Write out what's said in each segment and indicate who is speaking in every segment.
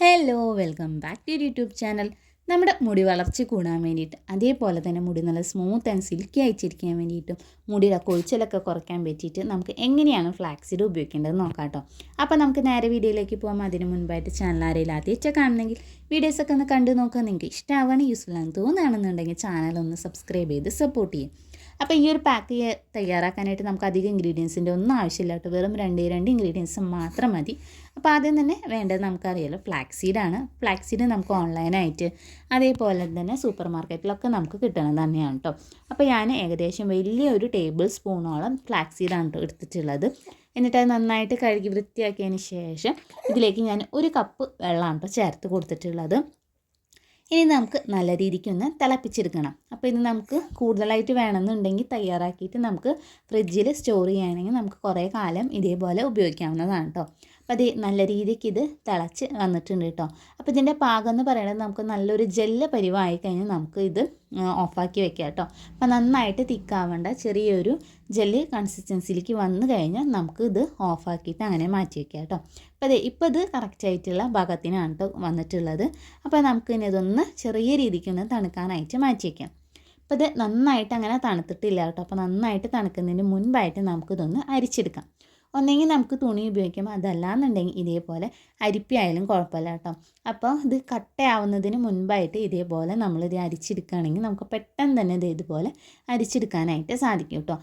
Speaker 1: Hello welcome back to YouTube channel നമ്മുടെ മുടി വളർച്ച കൂടാൻ വേണ്ടിയിട്ട് അതേപോലെ തന്നെ മുടി നല്ല സ്മൂത്ത് ആൻഡ് സിൽക്കി അയച്ചിരിക്കാൻ വേണ്ടിയിട്ടും മുടിയുടെ കൊഴിച്ചിലൊക്കെ കുറയ്ക്കാൻ പറ്റിയിട്ട് നമുക്ക് എങ്ങനെയാണ് ഫ്ലാക്സിഡ് ഉപയോഗിക്കേണ്ടത് നോക്കാം കേട്ടോ. അപ്പോൾ നമുക്ക് നേരെ വീഡിയോയിലേക്ക് പോകാം അതിന് മുൻപായിട്ട് ചാനൽ ആരെങ്കിലും ആദ്യമായിട്ട് കാണണമെങ്കിൽ വീഡിയോസൊക്കെ ഒന്ന് കണ്ടു നോക്കുക. നിങ്ങൾക്ക് ഇഷ്ടമാവുകയാണ് യൂസ്ഫുൾ ആണെന്ന് തോന്നുകയാണെന്നുണ്ടെങ്കിൽ ചാനൽ ഒന്ന് സബ്സ്ക്രൈബ് ചെയ്ത് സപ്പോർട്ട് ചെയ്യും അപ്പോൾ ഈ ഒരു പാക്ക് തയ്യാറാക്കാനായിട്ട് നമുക്ക് അധികം ഇൻഗ്രീഡിയൻസിന്റെ ഒന്നും ആവശ്യമില്ല കേട്ടോ. വെറും രണ്ടേ രണ്ട് ഇൻഗ്രീഡിയൻസ് മാത്രം മതി. അപ്പോൾ ആദ്യം തന്നെ വേണ്ടത് നമുക്കറിയാലോ ഫ്ലാക്സീഡാണ് ഫ്ലാക്സീഡ് നമുക്ക് ഓൺലൈനായിട്ട് അതേപോലെ തന്നെ സൂപ്പർ മാർക്കറ്റിലൊക്കെ നമുക്ക് കിട്ടണം തന്നെയാണ് കേട്ടോ. അപ്പോൾ ഞാൻ ഏകദേശം വലിയൊരു ടേബിൾ സ്പൂണോളം ഫ്ലാക്സീഡാണ് കേട്ടോ എടുത്തിട്ടുള്ളത്. എന്നിട്ട് അത് നന്നായിട്ട് കഴുകി വൃത്തിയാക്കിയതിന് ശേഷം ഇതിലേക്ക് ഞാൻ ഒരു കപ്പ് വെള്ളമാണ് കേട്ടോ ചേർത്ത് കൊടുത്തിട്ടുള്ളത്. ഇനി നമുക്ക് നല്ല രീതിക്ക് ഒന്ന് തിളപ്പിച്ചെടുക്കണം. അപ്പോൾ ഇത് നമുക്ക് കൂടുതലായിട്ട് വേണമെന്നുണ്ടെങ്കിൽ തയ്യാറാക്കിയിട്ട് നമുക്ക് ഫ്രിഡ്ജിൽ സ്റ്റോർ ചെയ്യുകയാണെങ്കിൽ നമുക്ക് കുറേ കാലം ഇതേപോലെ ഉപയോഗിക്കാവുന്നതാണ് കേട്ടോ അപ്പോൾ അത് നല്ല രീതിക്ക് ഇത് തിളച്ച് വന്നിട്ടുണ്ട് കേട്ടോ. അപ്പോൾ ഇതിന്റെ പാകം എന്ന് പറയുന്നത് നമുക്ക് നല്ലൊരു ജെല്ല പരിവായി കഴിഞ്ഞാൽ നമുക്ക് ഇത് ഓഫാക്കി വെക്കാം കേട്ടോ. അപ്പോൾ നന്നായിട്ട് തിക്കാവേണ്ട ചെറിയൊരു ജെല്ല് കൺസിസ്റ്റൻസിയിലേക്ക് വന്നു കഴിഞ്ഞാൽ നമുക്ക് ഇത് ഓഫാക്കിയിട്ട് അങ്ങനെ മാറ്റി വെക്കാം കേട്ടോ. അപ്പോൾ അതെ ഇപ്പോൾ ഇത് കറക്റ്റായിട്ടുള്ള ഭാഗത്തിനാണ് കേട്ടോ വന്നിട്ടുള്ളത്. അപ്പോൾ നമുക്ക് ഇനി ഇതൊന്ന് ചെറിയ രീതിക്ക് ഒന്ന് തണുക്കാനായിട്ട് മാറ്റി വയ്ക്കാം അപ്പോൾ ഇത് നന്നായിട്ട് അങ്ങനെ തണുത്തിട്ടില്ല കേട്ടോ. അപ്പോൾ നന്നായിട്ട് തണുക്കുന്നതിന് മുൻപായിട്ട് നമുക്കിതൊന്ന് അരിച്ചെടുക്കാം. ഒന്നെങ്കിൽ നമുക്ക് തുണി ഉപയോഗിക്കാം. അതല്ലാന്നുണ്ടെങ്കിൽ ഇതേപോലെ അരിപ്പി ആയാലും കുഴപ്പമില്ല കേട്ടോ. അപ്പോൾ ഇത് കട്ടയാവുന്നതിന് മുൻപായിട്ട് ഇതേപോലെ നമ്മളിത് അരിച്ചെടുക്കുകയാണെങ്കിൽ നമുക്ക് പെട്ടെന്ന് തന്നെ ഇത് ഇതുപോലെ അരിച്ചെടുക്കാനായിട്ട് സാധിക്കും കേട്ടോ.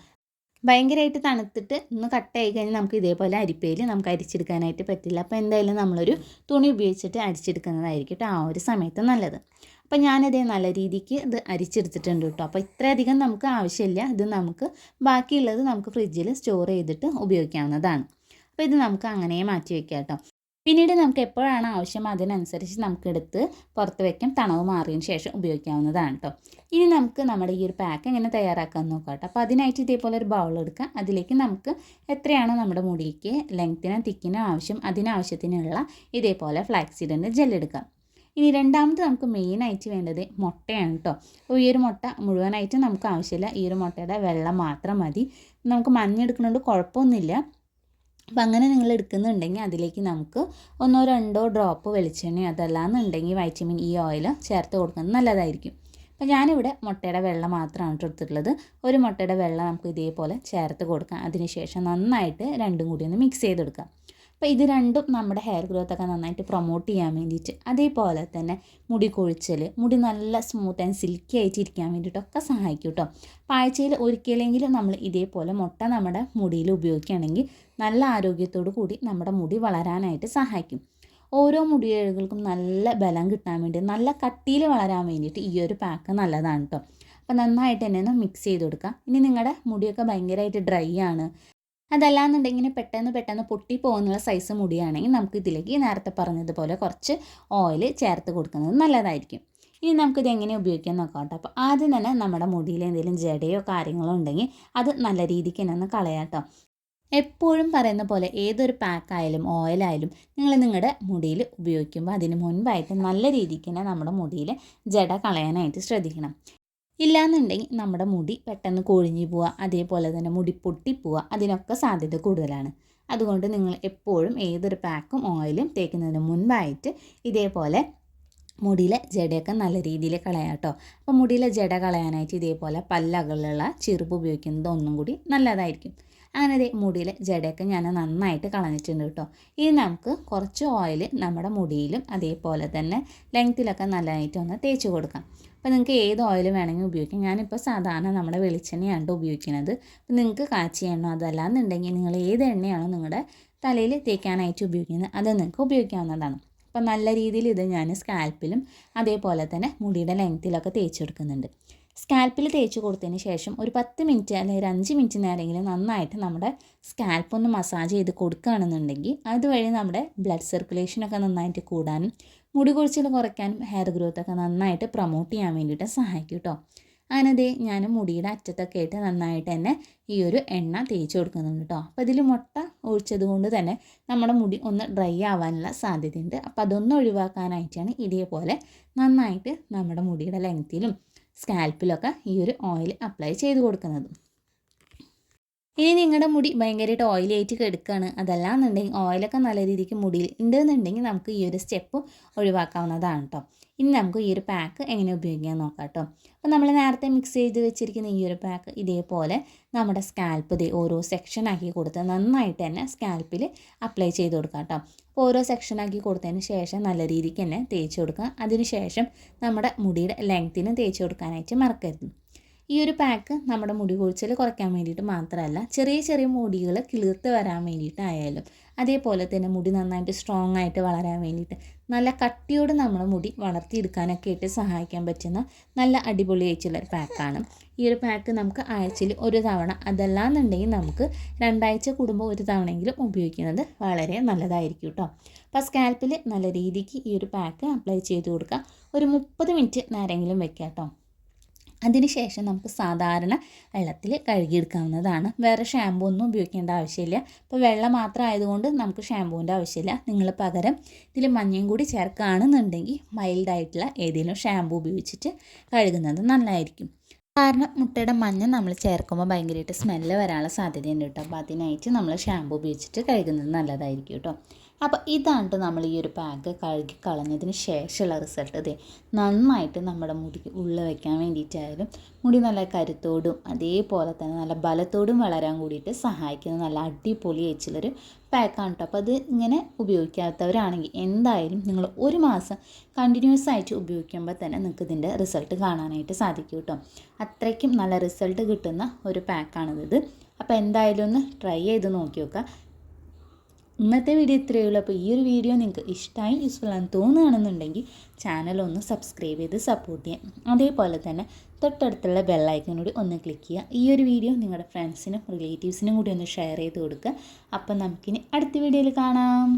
Speaker 1: ഭയങ്കരമായിട്ട് തണുത്തിട്ട് ഒന്ന് കട്ടായി കഴിഞ്ഞാൽ നമുക്ക് ഇതേപോലെ അരിപ്പയിൽ നമുക്ക് അരിച്ചെടുക്കാനായിട്ട് പറ്റില്ല. അപ്പോൾ എന്തായാലും നമ്മളൊരു തുണി ഉപയോഗിച്ചിട്ട് അരിച്ചെടുക്കുന്നതായിരിക്കും കേട്ടോ ആ ഒരു സമയത്ത് നല്ലത്. അപ്പോൾ ഞാനത് നല്ല രീതിക്ക് ഇത് അരിച്ചെടുത്തിട്ടുണ്ട് കേട്ടോ. അപ്പോൾ ഇത്രയധികം നമുക്ക് ആവശ്യമില്ല. ഇത് നമുക്ക് ബാക്കിയുള്ളത് നമുക്ക് ഫ്രിഡ്ജിൽ സ്റ്റോർ ചെയ്തിട്ട് ഉപയോഗിക്കാവുന്നതാണ്. അപ്പോൾ ഇത് നമുക്ക് അങ്ങനെ മാറ്റി വയ്ക്കാം കേട്ടോ. പിന്നീട് നമുക്ക് എപ്പോഴാണ് ആവശ്യം അതിനനുസരിച്ച് നമുക്കെടുത്ത് പുറത്ത് വയ്ക്കാം തണവ് മാറിയതിന് ശേഷം ഉപയോഗിക്കാവുന്നതാണ് കേട്ടോ. ഇനി നമുക്ക് നമ്മുടെ ഈ ഒരു പാക്ക് എങ്ങനെ തയ്യാറാക്കാൻ നോക്കാം കേട്ടോ. അപ്പോൾ അതിനായിട്ട് ഇതേപോലെ ഒരു ബൗൾ എടുക്കാം. അതിലേക്ക് നമുക്ക് എത്രയാണോ നമ്മുടെ മുടിക്ക് ലെങ്ത്തിനും തിക്കിനും ആവശ്യം അതിനാവശ്യത്തിനുള്ള ഇതേപോലെ ഫ്ലാക്സിഡിന്റെ ജെല്ലെടുക്കാം ഇനി രണ്ടാമത് നമുക്ക് മെയിനായിട്ട് വേണ്ടത് മുട്ടയാണ് കേട്ടോ അപ്പോൾ ഈ ഒരു മുട്ട മുഴുവനായിട്ട് നമുക്ക് ആവശ്യമില്ല. ഈ ഒരു മുട്ടയുടെ വെള്ളം മാത്രം മതി. നമുക്ക് മഞ്ഞെടുക്കുന്നതുകൊണ്ട് കുഴപ്പമൊന്നുമില്ല. അപ്പം അങ്ങനെ നിങ്ങൾ എടുക്കുന്നുണ്ടെങ്കിൽ അതിലേക്ക് നമുക്ക് ഒന്നോ രണ്ടോ ഡ്രോപ്പ് വെളിച്ചെണ്ണയോ അതല്ലാന്നുണ്ടെങ്കിൽ വൈറ്റമിൻ ഇ ഓയിൽ ചേർത്ത് കൊടുക്കുന്നത് നല്ലതായിരിക്കും. അപ്പം ഞാനിവിടെ മുട്ടയുടെ വെള്ളം മാത്രമാണ് എടുത്തിട്ടുള്ളത്. ഒരു മുട്ടയുടെ വെള്ളം നമുക്ക് ഇതേപോലെ ചേർത്ത് കൊടുക്കാം. അതിനുശേഷം നന്നായിട്ട് രണ്ടും കൂടി ഒന്ന് മിക്സ് ചെയ്തെടുക്കാം. അപ്പോൾ ഇത് രണ്ടും നമ്മുടെ ഹെയർ ഗ്രോത്ത് ഒക്കെ നന്നായിട്ട് പ്രൊമോട്ട് ചെയ്യാൻ വേണ്ടിയിട്ട് അതേപോലെ തന്നെ മുടി കൊഴിച്ചൽ മുടി നല്ല സ്മൂത്ത് ആൻഡ് സിൽക്കി ആയിട്ട് ഇരിക്കാൻ വേണ്ടിയിട്ടൊക്കെ സഹായിക്കും കേട്ടോ അപ്പോൾ ആഴ്ചയിൽ ഒരിക്കലെങ്കിലും നമ്മൾ ഇതേപോലെ മുട്ട നമ്മുടെ മുടിയിൽ ഉപയോഗിക്കുകയാണെങ്കിൽ നല്ല ആരോഗ്യത്തോടു കൂടി നമ്മുടെ മുടി വളരാനായിട്ട് സഹായിക്കും. ഓരോ മുടിയേഴുകൾക്കും നല്ല ബലം കിട്ടാൻ വേണ്ടി നല്ല കട്ടിയിൽ വളരാൻ വേണ്ടിയിട്ട് ഈ ഒരു പാക്ക് നല്ലതാണ് കേട്ടോ അപ്പോൾ നന്നായിട്ട് തന്നെ ഒന്ന് മിക്സ് ചെയ്ത് കൊടുക്കുക ഇനി നിങ്ങളുടെ മുടിയൊക്കെ ഭയങ്കരമായിട്ട് ഡ്രൈ ആണ്. അതല്ലാന്നുണ്ടെങ്കിൽ പെട്ടെന്ന് പെട്ടെന്ന് പൊട്ടിപ്പോകുന്നുള്ള സൈസ് മുടിയാണെങ്കിൽ നമുക്ക് ഇതിലേക്ക് നേരത്തെ പറഞ്ഞതുപോലെ കുറച്ച് ഓയിൽ ചേർത്ത് കൊടുക്കുന്നത് നല്ലതായിരിക്കും. ഇനി നമുക്കിത് എങ്ങനെ ഉപയോഗിക്കാൻ നോക്കാം കേട്ടോ. അപ്പോൾ ആദ്യം തന്നെ നമ്മുടെ മുടിയിൽ എന്തെങ്കിലും ജടയോ കാര്യങ്ങളോ ഉണ്ടെങ്കിൽ അത് നല്ല രീതിക്ക് തന്നെ ഒന്ന് കളയാട്ടോ എപ്പോഴും പറയുന്ന പോലെ ഏതൊരു പാക്കായാലും ഓയിലായാലും നിങ്ങൾ നിങ്ങളുടെ മുടിയിൽ ഉപയോഗിക്കുമ്പോൾ അതിന് മുൻപായിട്ട് നല്ല രീതിക്ക് തന്നെ നമ്മുടെ മുടിയിൽ ജട കളയാനായിട്ട് ശ്രദ്ധിക്കണം. ഇല്ലാന്നുണ്ടെങ്കിൽ നമ്മുടെ മുടി പെട്ടെന്ന് കൊഴിഞ്ഞു പോവുക അതേപോലെ തന്നെ മുടി പൊട്ടിപ്പോവുക അതിനൊക്കെ സാധ്യത കൂടുതലാണ്. അതുകൊണ്ട് നിങ്ങൾ എപ്പോഴും ഏതൊരു പാക്കും ഓയിലും തേക്കുന്നതിന് മുൻപായിട്ട് ഇതേപോലെ മുടിയിലെ ജടയൊക്കെ നല്ല രീതിയിൽ കളയാം കേട്ടോ. അപ്പോൾ മുടിയിലെ ജട കളയാനായിട്ട് ഇതേപോലെ പല്ലകളുള്ള ചെറുപ്പ് ഉപയോഗിക്കുന്നത് ഒന്നും കൂടി നല്ലതായിരിക്കും. അങ്ങനെ അതേ മുടിയിലെ ജടയൊക്കെ ഞാൻ നന്നായിട്ട് കളഞ്ഞിട്ടുണ്ട് കേട്ടോ. ഇനി നമുക്ക് കുറച്ച് ഓയിൽ നമ്മുടെ മുടിയിലും അതേപോലെ തന്നെ ലെങ്ത്തിലൊക്കെ നല്ലതായിട്ട് ഒന്ന് തേച്ച് കൊടുക്കാം. അപ്പോൾ നിങ്ങൾക്ക് ഏത് ഓയിൽ വേണമെങ്കിൽ ഉപയോഗിക്കാം. ഞാനിപ്പോൾ സാധാരണ നമ്മുടെ വെളിച്ചെണ്ണയാണ് ഉപയോഗിക്കുന്നത്. അപ്പോൾ നിങ്ങൾക്ക് കാച്ചിയ എണ്ണ അതല്ലാന്നുണ്ടെങ്കിൽ നിങ്ങൾ ഏത് എണ്ണയാണോ നിങ്ങളുടെ തലയിൽ തേക്കാനായിട്ട് ഉപയോഗിക്കുന്നത് അത് നിങ്ങൾക്ക് ഉപയോഗിക്കാവുന്നതാണ്. അപ്പോൾ നല്ല രീതിയിൽ ഇത് ഞാൻ സ്കാൽപ്പിലും അതേപോലെ തന്നെ മുടിയുടെ ലെങ്ത്തിലൊക്കെ തേച്ചെടുക്കുന്നുണ്ട് സ്കാൽപ്പിൽ തേച്ച് കൊടുത്തതിന് ശേഷം ഒരു പത്ത് മിനിറ്റ് അല്ലെങ്കിൽ അഞ്ച് മിനിറ്റ് നേരമെങ്കിലും നന്നായിട്ട് നമ്മുടെ സ്കാൽപ്പ് ഒന്ന് മസാജ് ചെയ്ത് കൊടുക്കുകയാണെന്നുണ്ടെങ്കിൽ അതുവഴി നമ്മുടെ ബ്ലഡ് സർക്കുലേഷനൊക്കെ നന്നായിട്ട് കൂടാനും മുടി കൊഴിച്ചിൽ കുറയ്ക്കാനും ഹെയർ ഗ്രോത്ത് ഒക്കെ നന്നായിട്ട് പ്രൊമോട്ട് ചെയ്യാൻ വേണ്ടിയിട്ട് സഹായിക്കും കേട്ടോ. അങ്ങനെ ഞാൻ മുടിയുടെ അറ്റത്തൊക്കെ ആയിട്ട് നന്നായിട്ട് തന്നെ ഈ ഒരു എണ്ണ തേച്ച് കൊടുക്കുന്നുണ്ട് കേട്ടോ. അപ്പോൾ ഇതിൽ മുട്ട ഒഴിച്ചത് കൊണ്ട് തന്നെ നമ്മുടെ മുടി ഒന്ന് ഡ്രൈ ആവാനുള്ള സാധ്യതയുണ്ട്. അപ്പോൾ അതൊന്നും ഒഴിവാക്കാനായിട്ടാണ് ഇതേപോലെ നന്നായിട്ട് നമ്മുടെ മുടിയുടെ ലെങ്ത്തിലും സ്കാൽപ്പിലൊക്കെ ഈ ഒരു ഓയിൽ അപ്ലൈ ചെയ്ത് കൊടുക്കുന്നത്. ഇനി നിങ്ങളുടെ മുടി ഭയങ്കരമായിട്ട് ഓയിലി ആയിട്ട് കിടക്കുകയാണ് അതല്ലാന്നുണ്ടെങ്കിൽ ഓയിലൊക്കെ നല്ല രീതിക്ക് മുടിയിൽ ഉണ്ടെന്നുണ്ടെങ്കിൽ നമുക്ക് ഈ ഒരു സ്റ്റെപ്പ് ഒഴിവാക്കാവുന്നതാണ് കേട്ടോ ഇനി നമുക്ക് ഈ ഒരു പാക്ക് എങ്ങനെ ഉപയോഗിക്കാൻ നോക്കാം കേട്ടോ അപ്പോൾ നമ്മൾ നേരത്തെ മിക്സ് ചെയ്ത് വെച്ചിരിക്കുന്ന ഈ ഒരു പാക്ക് ഇതേപോലെ നമ്മുടെ സ്കാൽപ്പ് ഇതേ ഓരോ സെക്ഷനാക്കി കൊടുത്ത് നന്നായിട്ട് തന്നെ സ്കാൽപ്പിൽ അപ്ലൈ ചെയ്ത് കൊടുക്കാം കേട്ടോ അപ്പോൾ ഓരോ സെക്ഷനാക്കി കൊടുത്തതിന് ശേഷം നല്ല രീതിക്ക് തന്നെ തേച്ച് കൊടുക്കുക. അതിന് ശേഷം നമ്മുടെ മുടിയുടെ ലെങ്ത്തിന് തേച്ച് കൊടുക്കാനായിട്ട് മറക്കരുത്. ഈ ഒരു പാക്ക് നമ്മുടെ മുടി കൊഴിച്ചിൽ കുറയ്ക്കാൻ വേണ്ടിയിട്ട് മാത്രമല്ല ചെറിയ ചെറിയ മുടികൾ കിളിർത്ത് വരാൻ വേണ്ടിയിട്ടായാലും അതേപോലെ തന്നെ മുടി നന്നായിട്ട് സ്ട്രോങ് ആയിട്ട് വളരാൻ വേണ്ടിയിട്ട് നല്ല കട്ടിയോട് നമ്മുടെ മുടി വളർത്തിയെടുക്കാനൊക്കെ ആയിട്ട് സഹായിക്കാൻ പറ്റുന്ന നല്ല അടിപൊളി ആയിട്ടുള്ള ഒരു പാക്കാണ് ഈ ഒരു പാക്ക് നമുക്ക് ആഴ്ചയിൽ ഒരു തവണ അതല്ലാന്നുണ്ടെങ്കിൽ നമുക്ക് രണ്ടാഴ്ച കൂടുമ്പോൾ ഒരു തവണയെങ്കിലും ഉപയോഗിക്കുന്നത് വളരെ നല്ലതായിരിക്കും കേട്ടോ അപ്പോൾ സ്കാൽപ്പിൽ നല്ല രീതിക്ക് ഈ ഒരു പാക്ക് അപ്ലൈ ചെയ്ത് കൊടുക്കുക ഒരു മുപ്പത് മിനിറ്റ് നേരെങ്കിലും വെക്കാം കേട്ടോ അതിനുശേഷം നമുക്ക് സാധാരണ വെള്ളത്തിൽ കഴുകിയെടുക്കാവുന്നതാണ്. വേറെ ഷാമ്പൂ ഒന്നും ഉപയോഗിക്കേണ്ട ആവശ്യമില്ല. ഇപ്പോൾ വെള്ളം മാത്രം ആയതുകൊണ്ട് നമുക്ക് ഷാമ്പൂവിന്റെ ആവശ്യമില്ല. നിങ്ങൾ പകരം ഇതിൽ മഞ്ഞയും കൂടി ചേർക്കുകയാണെന്നുണ്ടെങ്കിൽ മൈൽഡായിട്ടുള്ള ഏതെങ്കിലും ഷാമ്പൂ ഉപയോഗിച്ചിട്ട് കഴുകുന്നത് നല്ലതായിരിക്കും കാരണം മുട്ടയുടെ മഞ്ഞ നമ്മൾ ചേർക്കുമ്പോൾ ഭയങ്കരമായിട്ട് സ്മെല്ല് വരാനുള്ള സാധ്യതയുണ്ട് കേട്ടോ. അപ്പോൾ അതിനായിട്ട് നമ്മൾ ഷാമ്പൂ ഉപയോഗിച്ചിട്ട് കഴുകുന്നത് നല്ലതായിരിക്കും കേട്ടോ. അപ്പോൾ ഇതാണ്ട് നമ്മൾ ഈ ഒരു പാക്ക് കഴുകി കളഞ്ഞതിന് ശേഷമുള്ള റിസൾട്ട് ഇതേ നന്നായിട്ട് നമ്മുടെ മുടി ഉള്ളിൽ വയ്ക്കാൻ വേണ്ടിയിട്ടായാലും മുടി നല്ല കരുത്തോടും അതേപോലെ തന്നെ നല്ല ബലത്തോടും വളരാൻ കൂടിയിട്ട് സഹായിക്കുന്ന നല്ല അടിപൊളി വെച്ചുള്ളൊരു പാക്കാണ് കേട്ടോ അപ്പോൾ അത് ഇങ്ങനെ ഉപയോഗിക്കാത്തവരാണെങ്കിൽ എന്തായാലും നിങ്ങൾ ഒരു മാസം കണ്ടിന്യൂസ് ആയിട്ട് ഉപയോഗിക്കുമ്പോൾ തന്നെ നിങ്ങൾക്ക് ഇതിന്റെ റിസൾട്ട് കാണാനായിട്ട് സാധിക്കും കേട്ടോ അത്രയ്ക്കും നല്ല റിസൾട്ട് കിട്ടുന്ന ഒരു പാക്കാണിത് അപ്പോൾ എന്തായാലും ഒന്ന് ട്രൈ ചെയ്ത് നോക്കി നോക്കുക. ഇന്നത്തെ വീഡിയോ ഇത്രയേ ഉള്ളൂ. അപ്പോൾ ഈ ഒരു വീഡിയോ നിങ്ങൾക്ക് ഇഷ്ടമായി യൂസ്ഫുൾ ആണെന്ന് തോന്നുകയാണെന്നുണ്ടെങ്കിൽ ചാനൽ ഒന്ന് സബ്സ്ക്രൈബ് ചെയ്ത് സപ്പോർട്ട് ചെയ്യാം അതേപോലെ തന്നെ തൊട്ടടുത്തുള്ള ബെല്ലൈക്കനോട് ഒന്ന് ക്ലിക്ക് ചെയ്യുക. ഈ ഒരു വീഡിയോ നിങ്ങളുടെ ഫ്രണ്ട്സിനും റിലേറ്റീവ്സിനും കൂടി ഒന്ന് ഷെയർ ചെയ്ത് കൊടുക്കുക. അപ്പം നമുക്കിനി അടുത്ത വീഡിയോയിൽ കാണാം.